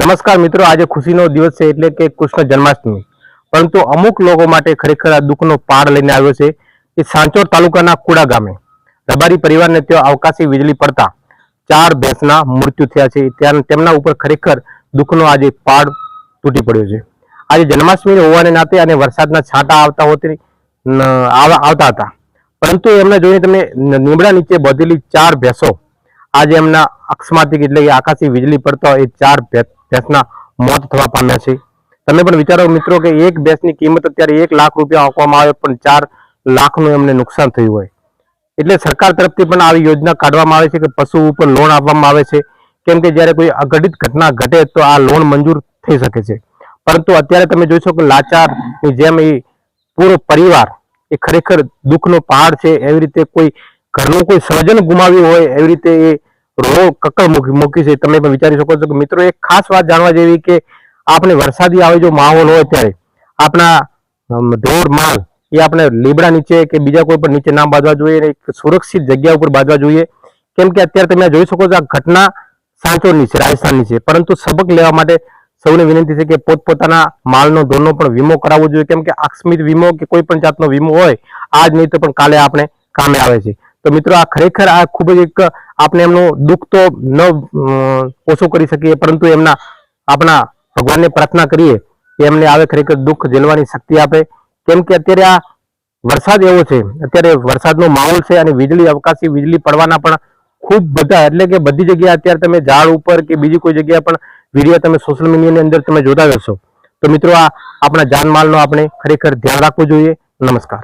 નમસ્કાર મિત્રો, આજે ખુશીનો દિવસ છે એટલે કે કૃષ્ણ જન્માષ્ટમી. પરંતુ અમુક લોકો માટે ખરેખર આ દુઃખનો પાર લઈને આવ્યો છે એ સાંચોર તાલુકાના કુડા ગામે રબારી પરિવારને ત્યાં અવકાશી વીજળી પડતા ચાર ભેંસના મૃત્યુ થયા છે. ત્યાં તેમના ઉપર ખરેખર દુઃખનો આજે પાડ તૂટી પડ્યો છે. આજે જન્માષ્ટમી હોવાને નાતે અને વરસાદના છાંટા આવતા હોતી આવતા હતા. પરંતુ એમને જોઈને તમે નીમડા નીચે બધેલી ચાર ભેંસો આજે એમના અકસ્માતિક એટલે આકાશી વીજળી પડતા એ ચાર ભે- ભેંસના મોત થવા પામ્યા છે. તમે પણ વિચારો મિત્રો કે એક ભેંસની કિંમત અત્યારે એક લાખ રૂપિયા આપવામાં આવે પણ ચાર લાખનું એમને નુકસાન થયું હોય. એટલે સરકાર તરફથી પણ આવી યોજના કાઢવામાં આવે છે કે પશુ ઉપર લોન આપવામાં આવે છે. કેમ કે જ્યારે કોઈ અઘટિત ઘટના ઘટે તો આ લોન મંજૂર થઈ શકે છે. પરંતુ અત્યારે તમે જોઈશો કે લાચાર જેમ એ પૂરો પરિવાર એ ખરેખર દુઃખનો પહાડ છે. એવી રીતે કોઈ ઘરનું કોઈ સર્જન ગુમાવ્યું હોય એવી રીતે એ રો કક્કર મૂકી છે, તમે પણ વિચારી શકો છો કે મિત્રો, એક ખાસ વાત જાણવા જેવી કે આપણે વરસાદી આવે જો માહોલ હોય ત્યારે આપણા ઢોર માલ એ આપણે લીબડા નીચે કે બીજા કોઈ પણ નીચે ના બાંધવા જોઈએ એક સુરક્ષિત જગ્યા ઉપર બાંધવા જોઈએ. કેમ કે અત્યારે તમે જોઈ શકો છો આ ઘટના સાંચોરની છે, રાજસ્થાનની છે. પરંતુ સબક લેવા માટે સૌને વિનંતી છે કે પોતપોતાના માલનો ધોરનો પણ વીમો કરાવવો જોઈએ. કેમ કે આકસ્મિક વીમો કે કોઈ પણ જાતનો વીમો હોય, આજ નહીં તો પણ કાલે આપણે કામે આવે છે. તો મિત્રો, આ ખરેખર આ ખૂબ જ એક આપણે એમનું દુઃખ તો ન ઓછું કરી શકીએ, પરંતુ એમના આપણા ભગવાનને પ્રાર્થના કરીએ કે એમને આવે ખરેખર દુઃખ ઝેલવાની શક્તિ આપે. કેમ કે અત્યારે આ વરસાદ એવો છે, અત્યારે વરસાદનો માહોલ છે અને વીજળી, અવકાશી વીજળી પડવાના પણ ખૂબ બધા, એટલે કે બધી જગ્યાએ અત્યારે તમે ઝાડ ઉપર કે બીજી કોઈ જગ્યાએ પણ વીડિયો તમે સોશિયલ મીડિયાની અંદર તમે જોતા રહેશો. તો મિત્રો, આ આપણા જાનમાલનો આપણે ખરેખર ધ્યાન રાખવું જોઈએ. નમસ્કાર.